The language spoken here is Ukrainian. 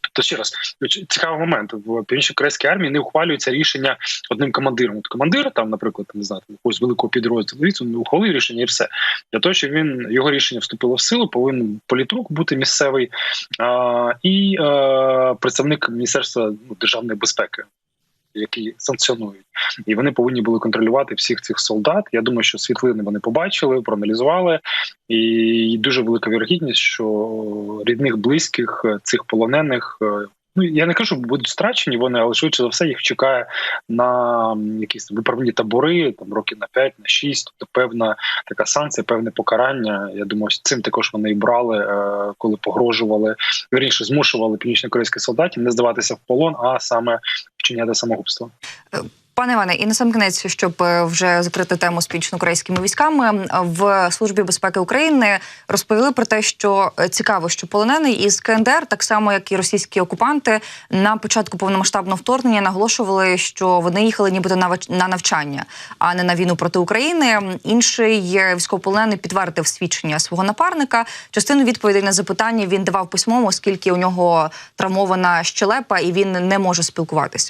Тобто ще раз цікавий момент в північно-корейській армії не ухвалюється рішення одним командиром. От командир, там, наприклад, не знаю, якогось великого підрозділу, він ухвалив рішення і все для того, щоб він його рішення вступило в силу, повинен політрук бути місцевий а, і а, представник міністерства ну, державної безпеки. Які санкціонують, і вони повинні були контролювати всіх цих солдат. Я думаю, що світлини вони побачили, проаналізували, і дуже велика вірогідність, що рідних близьких е, цих полонених. Е, Ну я не кажу, будуть страчені вони, але швидше за все їх чекає на якісь виправні табори, там років на 5, на 6, тобто певна така санкція, певне покарання. Я думаю, цим також вони і брали, е, коли погрожували вірніше, змушували північно-корейських солдатів не здаватися в полон, а саме вчиняти самогубство. Пане Іване, і на сам кінець, щоб е, вже закрити тему з північно-корейськими військами, в службі безпеки України розповіли про те, що е, цікаво, що полонений із КНДР, так само як і російські окупанти, на початку повномасштабного вторгнення наголошували, що вони їхали нібито на навчання, а не на війну проти України. Інший е, військовополонений підтвердив свідчення свого напарника. Частину відповідей на запитання він давав письмово, оскільки у нього травмована щелепа і він не може спілкуватися.